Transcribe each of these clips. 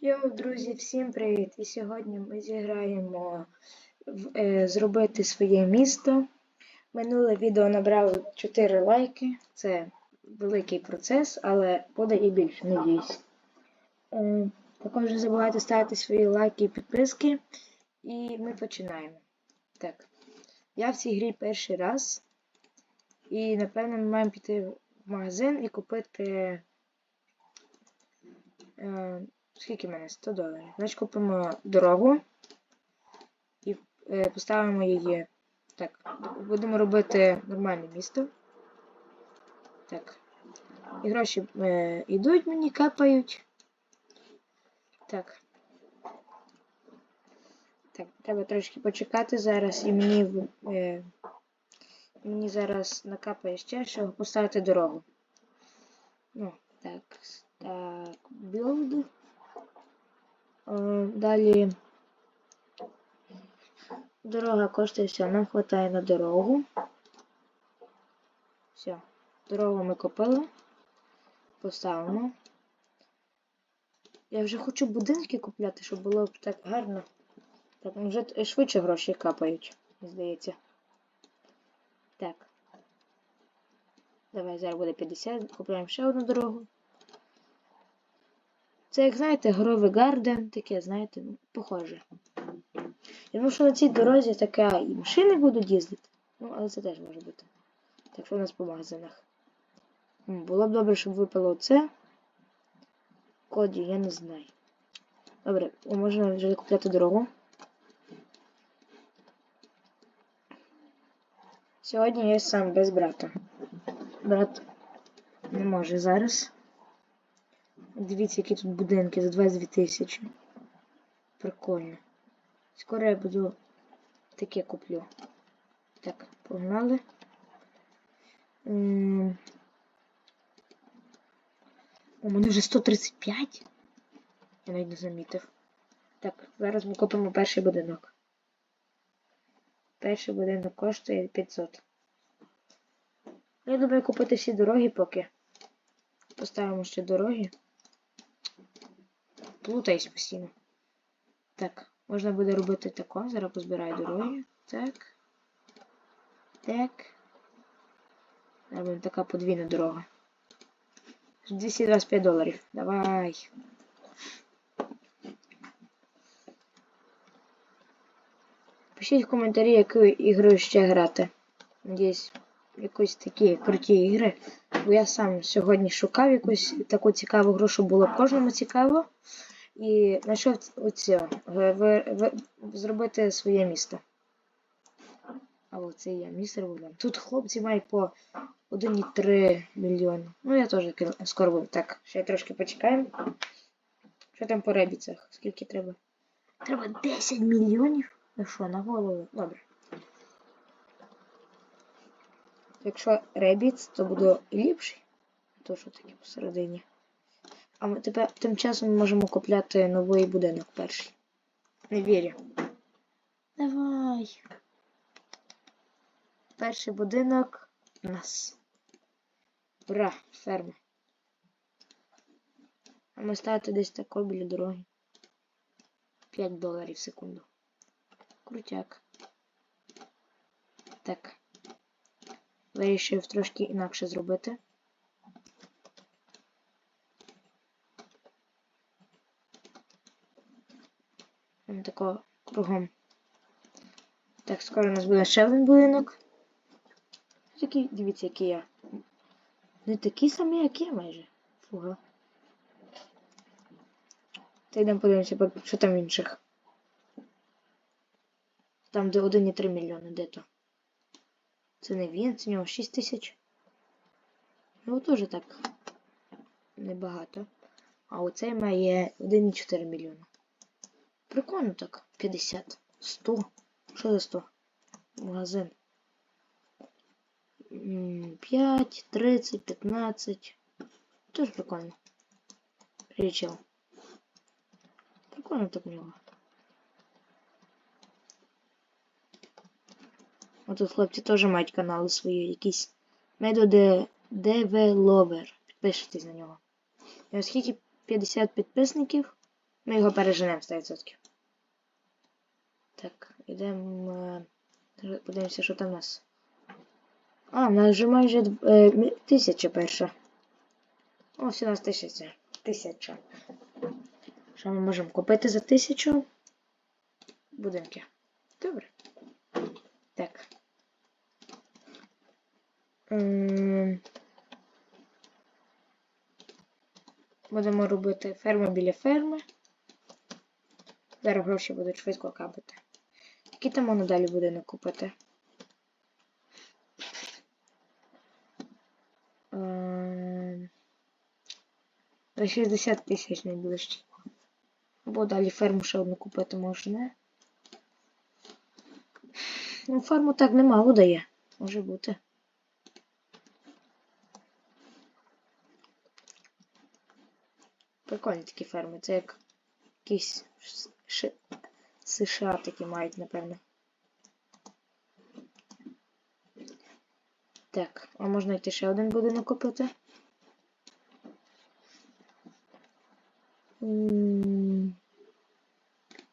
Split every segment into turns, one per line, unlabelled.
Йоу, друзі, всім привіт! І сьогодні ми зіграємо в, е, зробити своє місто. Минуле відео набрало 4 лайки. Це великий процес, але буде і більше, надіюсь. Е, також не забувайте ставити свої лайки і підписки. І ми починаємо. Так. Я в цій грі перший раз. І напевно ми маємо піти в магазин і купити. Е, Скільки в мене? 100 доларів. Значить купимо дорогу і е, поставимо її. Так, будемо робити нормальне місто. Так. І гроші е, йдуть мені, капають. Так. Так, треба трошки почекати зараз і мені е, мені зараз накапає ще, щоб поставити дорогу. Ну, так, так, build. Е, Далі дорога коштує все, нам вистачає на дорогу. Все, дорогу ми купили. Поставимо. Я вже хочу будинки купляти, щоб було б так гарно. Так, ну, вже швидше гроші капають, мені здається. Так. Давай, зараз буде 50, купуємо ще одну дорогу. Це, як знаєте, Гровий Гарден, таке, знаєте, ну, похоже. Я думаю, що на цій дорозі таке і машини будуть їздити. Ну, але це теж може бути. Так що у нас по магазинах. Було б добре, щоб випало це. Коді, я не знаю. Добре, можна вже купляти дорогу. Сьогодні я сам без брата. Брат не може зараз. Дивіться, які тут будинки за 22 тисячі. Прикольно. Скоро я буду таке куплю. Так, погнали. У мене вже 135. Я навіть не замітив. Так, зараз ми купимо перший будинок. Перший будинок коштує 500. Я думаю купити всі дороги поки. Поставимо ще дороги. Плутаюсь постійно. Так, можна буде робити тако. Зараз позбираю дороги. Так. Так. Буде така подвійна дорога. 225 доларів. Давай. Пишіть в коментарі, яку ігру ще грати. Надіюсь, якісь такі круті ігри. Бо я сам сьогодні шукав якусь таку цікаву гру, щоб було кожному цікаво. І знайшов в, зробити своє місто. А оце я, містер Вулен. Тут хлопці мають по 1,3 мільйони. Ну я теж скоро буду. Так, ще трошки почекаємо. Що там по ребіцях? Скільки треба? Треба 10 мільйонів? Ну що, на голову? Добре. Якщо ребіц, то буде ліпший. То що таке посередині. А ми тепер тим часом ми можемо купляти новий будинок перший. Не вірю. Давай. Перший будинок у нас. Ура, ферма. А ми ставити десь тако біля дороги. 5 доларів в секунду. Крутяк. Так. Вирішив трошки інакше зробити. Тако кругом. Так, скоро у нас буде ще один будинок. Такий, дивіться, який я. Не такий самий, як я майже. Фуга. Та йдемо подивимося, що там в інших. Там де 1,3 мільйони, де то. Це не він, це нього 6 тисяч. Ну теж так небагато. А оцей має 1,4 мільйона. Прикольно так. 50. 100. Що за 100? Магазин. 5, 30, 15. Тоже прикольно. Причал. Прикольно так у нього. А тут хлопці теж мають канали свої, якісь методи девеловер. Підпишитесь на нього. І оскільки 50 підписників, Ми його переженемо 100%. Так, ідемо. е, Подивимося, що там у нас. А, у нас вже майже е, тисяча перша. Ось у нас тисяча. Тисяча. Що ми можемо купити за тисячу? Будинки. Добре. Так. Ем, Будемо робити ферму біля ферми. Зараз гроші будуть швидко капати. Який там воно далі будинок купити? За 60 тисяч найближче. Або далі ферму ще одну купити можна. Ну, ферму так немало дає. Може бути. Прикольні такі ферми. Це як якісь ш- ш- США такі мають, напевно. Так, а можна йти ще один будинок купити?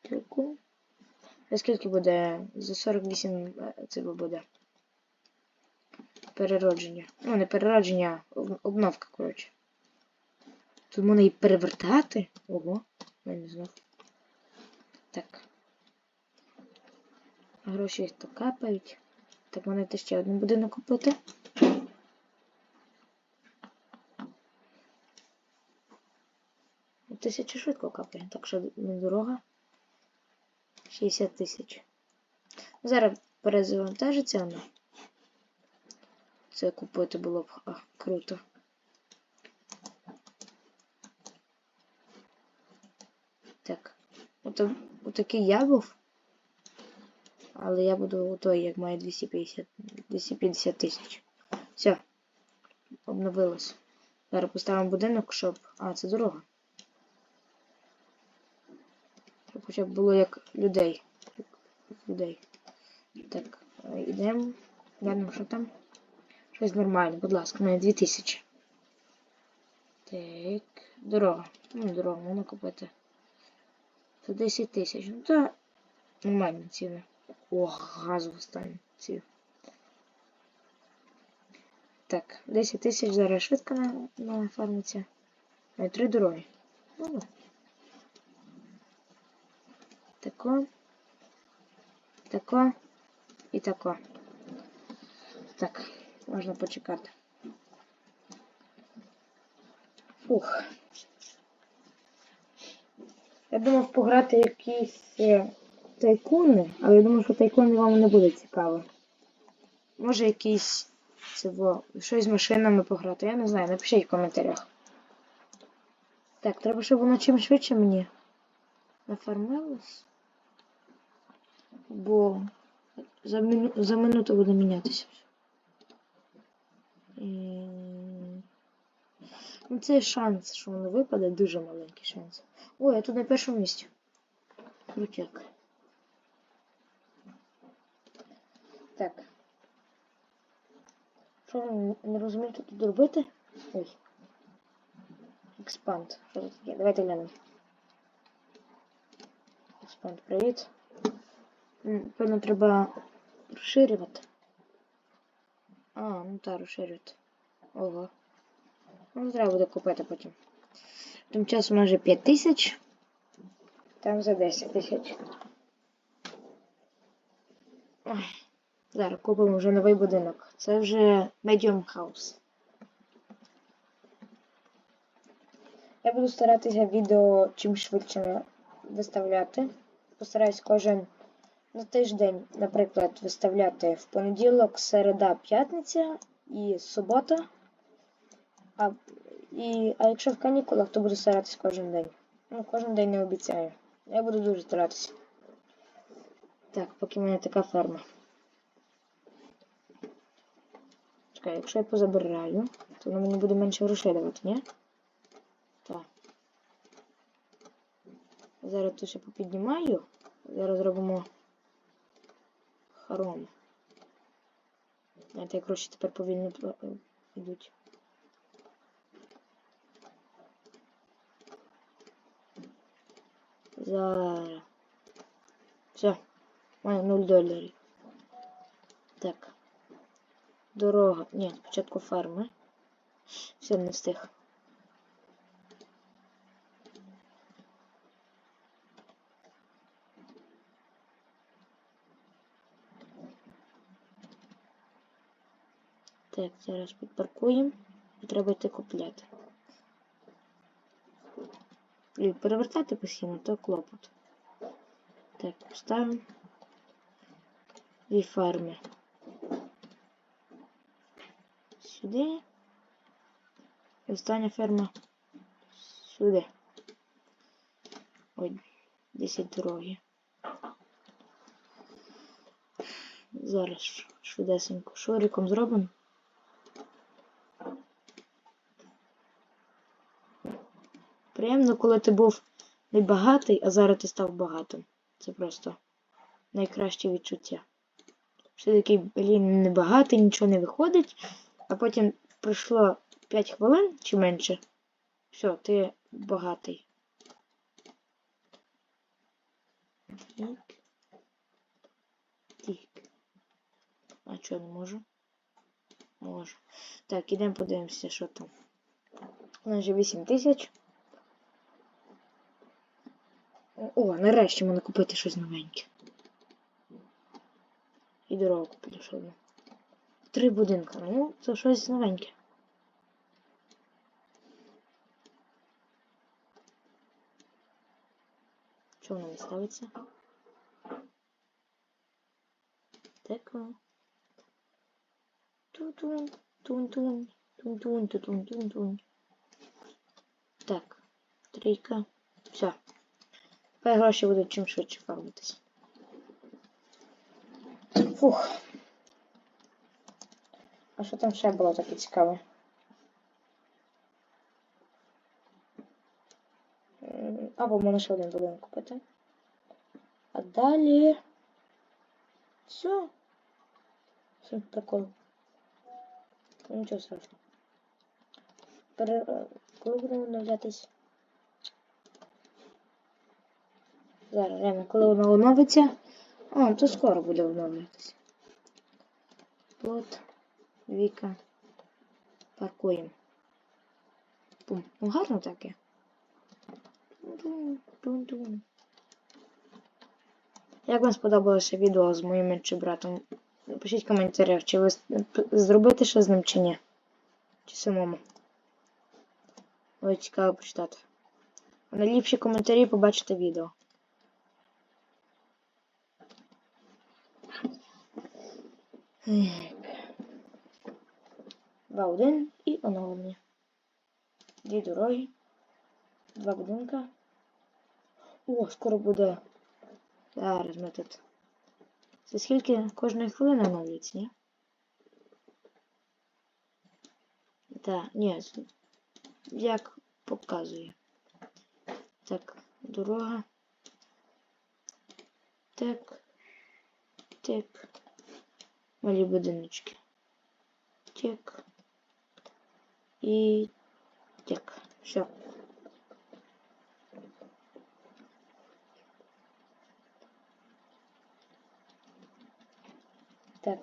Таку. За скільки буде? За 48 е, це буде. Переродження. Ну, не переродження, а обновка, коротше. Тут можна і перевертати. Ого, я не знав. Так. Гроші то капають. Так, мене ще один будинок купити. Тисяча швидко капає, так що недорога. 60 тисяч. Зараз перезавантажиться вона. Це купити було б а, круто. Так. Ото, отакий я був. Але я буду той, як має 250 250 тисяч. Все. Обновилось. Зараз поставимо будинок, щоб. А, це дорога. Щоб хоча б було як людей. Як людей. Так, е, йдемо. Глянемо, що там. Щось нормальне, будь ласка, на 2000. Так, дорога. Ну, дорога, можна купити. За 10 тисяч. Ну то нормальні ціни. О, газову стані ці. Так, 10 тисяч зараз швидко на, на фармиться. А три дороги. Ну, да. Тако. Тако. І тако. Так, можна почекати. Фух. Я думав пограти якісь е, тайкуни, але я думаю, що тайкуни вам не буде цікаво. Може якісь цього, щось з машинами пограти. Я не знаю, напишіть в коментарях. Так, треба, щоб воно чим швидше мені нафармилось. Бо за, мину... за минуту буде мінятися. І... Ну, це шанс, що воно випаде, дуже маленький шанс. Ой, я тут на першому місці. Крутяк. Так. Що ви не розумієте тут робити? Ой. Експанд. Що це таке? Давайте глянемо. Експанд, привіт. Певно, треба розширювати. А, ну так, розширювати. Ого. Ну, треба буде купити потім. Тим часом може 5 тисяч. Там за 10 тисяч. Ой, Зараз купимо вже новий будинок. Це вже Medium House. Я буду старатися відео чим швидше виставляти. Постараюсь кожен на тиждень, наприклад, виставляти в понеділок, середа, п'ятниця і субота. А, і, а якщо в канікулах, то буду старатись кожен день. Ну, кожен день не обіцяю. Я буду дуже старатися. Так, поки в мене така ферма. Чекай, якщо я позабираю, то воно мені буде менше грошей давати, ні? Так. Зараз тут ще попіднімаю. Зараз зробимо хором. Знаєте, як гроші тепер повільно е, йдуть. Зараз. Все. У мене 0 доларів. Так. Дорога. Ні, спочатку ферми. Все, не встиг. Так, зараз підпаркуємо і треба йти купляти. І перевертати постійно, то клопот. Так, поставимо. Дві фарми. Сюди. І остання ферма сюди. Ой, 10 дороги. Зараз швидесенько шуриком зробимо. Приємно, коли ти був небагатий, а зараз ти став багатим. Це просто найкраще відчуття. Такий, блін, небагатий, нічого не виходить, а потім пройшло 5 хвилин чи менше. Все, ти багатий. Тік. Тік. А чого не можу? Можу. Так, ідемо подивимося, що там. У нас вже 8 тисяч. О, нарешті можна купити щось новеньке. І дорогу куплю ще одну. Три будинки. Ну, це щось новеньке. Чого воно не ставиться? Так. Тун-тун, тун-тун, тун-тун, тун-тун, тун-тун. Так, трійка. Все. Тепер гроші будуть чим швидше фармитись. Фух. А що там ще було таке цікаве? Або можна ще один будинок купити. А далі. Все. Все, прикол. Нічого страшного. Пере... е, Коли будемо навчатись? Зараз, реально, коли воно оновиться. А, то скоро буде оновлюватися. Плот, Віка. Паркуємо. Пум. Ну гарно таке. Як вам сподобалося відео з моїм меншим братом? Напишіть в коментарях, чи ви зробите що з ним чи ні. Чи самому. Ой, цікаво почитати. А найліпші коментарі побачите відео. Ой. 2.1 і оновлення. Дві дороги. Два будинка. О, скоро буде. Зараз ми тут. Це скільки кожної хвилини оновлюється, ні? Так, ні, як показує. Так, дорога. Так. Так. Малі будиночки. Так. І так. Все. Так.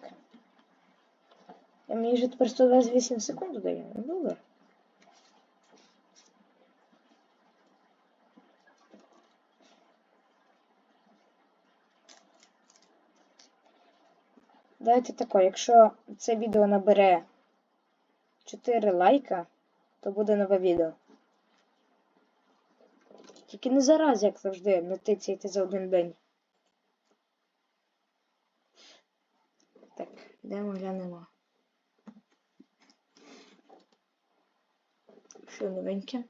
А мені вже тепер 128 секунд дає. Ну, добре. Давайте тако, якщо це відео набере 4 лайка, то буде нове відео. Тільки не зараз, як завжди, не тицяйте за один день. Так, йдемо глянемо. Що новеньке?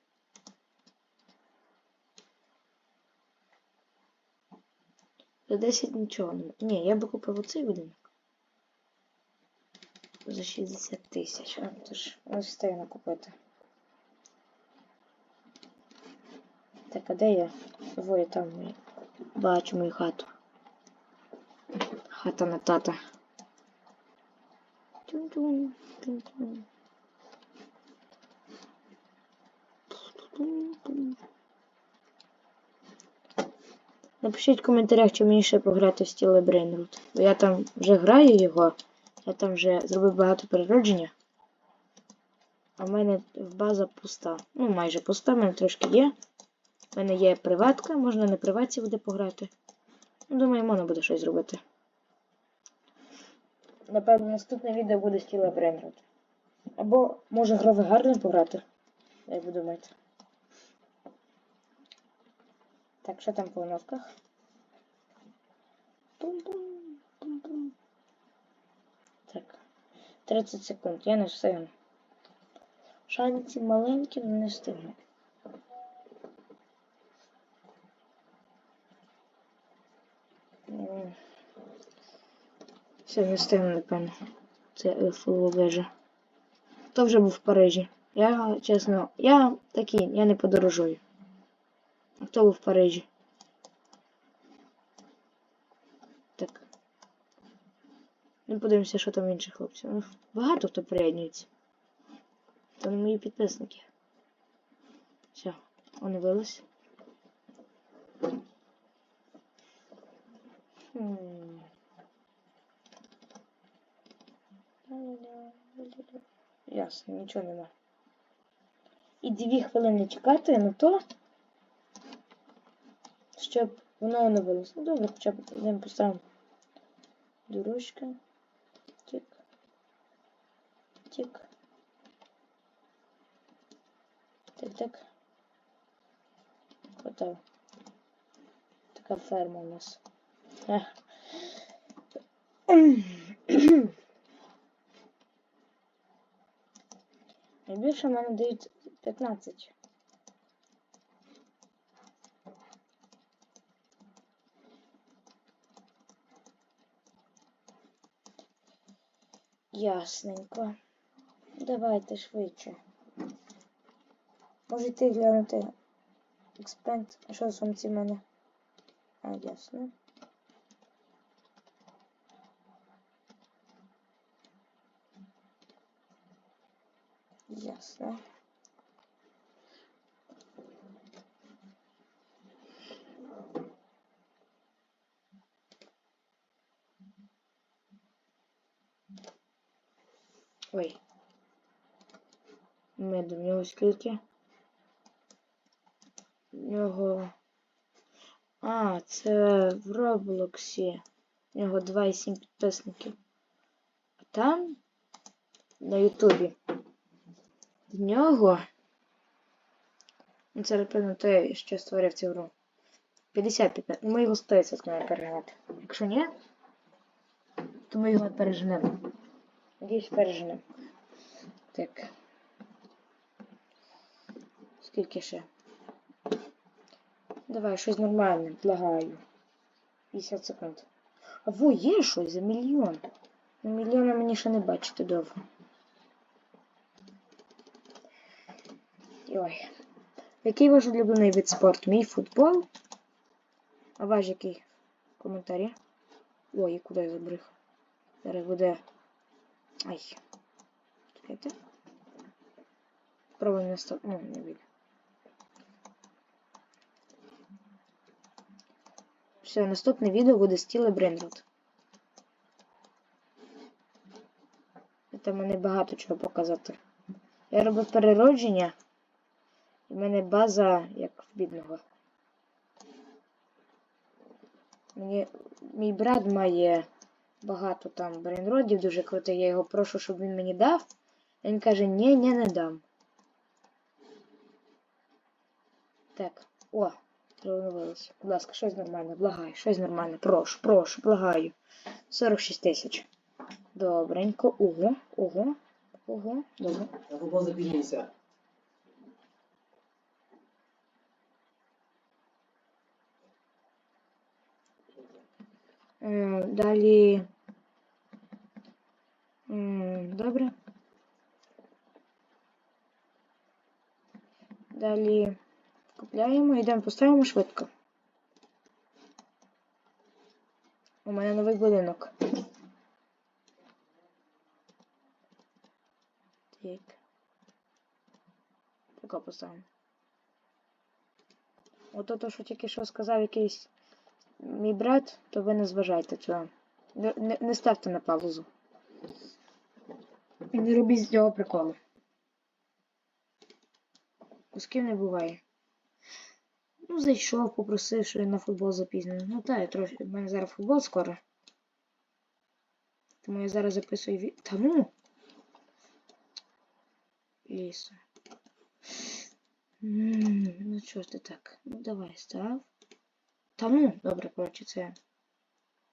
За 10 нічого не. Ні, я би купив оцей будинок. За 60 тисяч. А, то ж ось встигну купити. Так, а де я? Во, я там бачу мою хату. Хата на тата. Тун-тун. Напишіть в коментарях, чи мені ще пограти в стіле Брейнрут. Бо я там вже граю його, я там вже зробив багато переродження. А в мене база пуста. Ну, майже пуста, в мене трошки є. У мене є приватка, можна на приватці буде пограти. Ну, думаю, можна буде щось зробити. Напевно, наступне відео буде стіла Брейнрут. Або може грови гарно пограти. Як ви думаєте? Так, що там по носках? Пум-пум, пум-пум. Так. 30 секунд. Я не встигну. Шанці маленькі, але не встигну. Все, не встигну, напевно. Це Ейфелева вежа. Хто вже був в Парижі? Я, чесно, я такий, я не подорожую. А хто був в Парижі? Так. Ну, подивимося, що там інших хлопців. Ну, багато хто приєднується. То не мої підписники. Все, оновилось. Ясно, нічого нема. І дві хвилини чекати на то, щоб воно оновилось. Ну добре, хоча б поставимо дорожка. Тик. Так, так. Готово. Така ферма у нас. Ех. Найбільше в мене дають 15. Ясненько. Давайте швидше. Можете глянути експент. Що сумці в мене? А, ясно. Ясно. Ой. Меду, в нього скільки? В нього. А, це в Роблоксі. В нього 2,7 підписників. А там на Ютубі. В нього. Ну, це, напевно, той, що створив цю гру. 50 підписників. Ми його 100% маємо перегнати. Якщо ні, то ми його переженемо. Надіюсь, переженемо. Так. Скільки ще? Давай, щось нормальне, благаю. 50 секунд. А во, є щось за мільйон. На мільйона мені ще не бачити довго. Ой. Який ваш улюблений вид спорту? Мій футбол? А ваш який? Коментарі? Ой, куди я забрих? Зараз буде. Ай. Чекайте. Пробуємо наступ... Ну, не вийде. Все, наступне відео буде стіле Бренрут. Там мене багато чого показати. Я робив переродження. І в мене база як в бідного. Мені мій брат має багато там брейнродів, дуже крутий. Я його прошу, щоб він мені дав. А він каже, ні, ні, не дам. Так, о, тренувалися. Будь ласка, щось нормальне, благаю, щось нормальне. Прошу, прошу, благаю. 46 тисяч. Добренько. Ого, ого, ого, добре.
Футбол запізнюйся.
Е, Далі. Добре. Далі купляємо, йдемо, поставимо швидко. У мене новий будинок. Так. Поки поставимо. Ото то, що тільки що сказав якийсь мій брат, то ви не зважайте цього. Не, не, ставте на паузу. І не робіть з цього приколу. Ким не буває. Ну, зайшов, попросив, що я на футбол запізнений. Ну так, я трохи. У мене зараз футбол скоро. Тому я зараз записую від. Та ну! Ліса. Ну чого ж ти так? Ну давай, став. Та ну, добре, коротше, це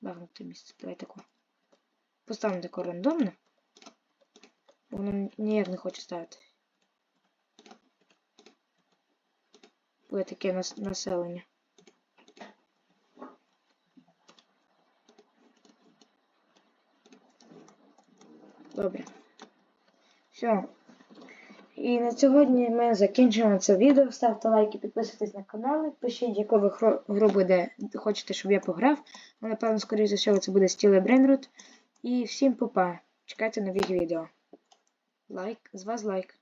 багнуте місце. Давай тако. Поставимо тако рандомно. Воно ніяк не хоче ставити. Буде таке нас- населення. Добре. Все. І на сьогодні ми закінчуємо це відео. Ставте лайки, підписуйтесь на канал, пишіть, яку ви гру буде хочете, щоб я пограв. Ну, напевно, скоріше за всього, це буде Стіле Бренрут. І всім попа. Чекайте нових відео. Лайк, з вас лайк.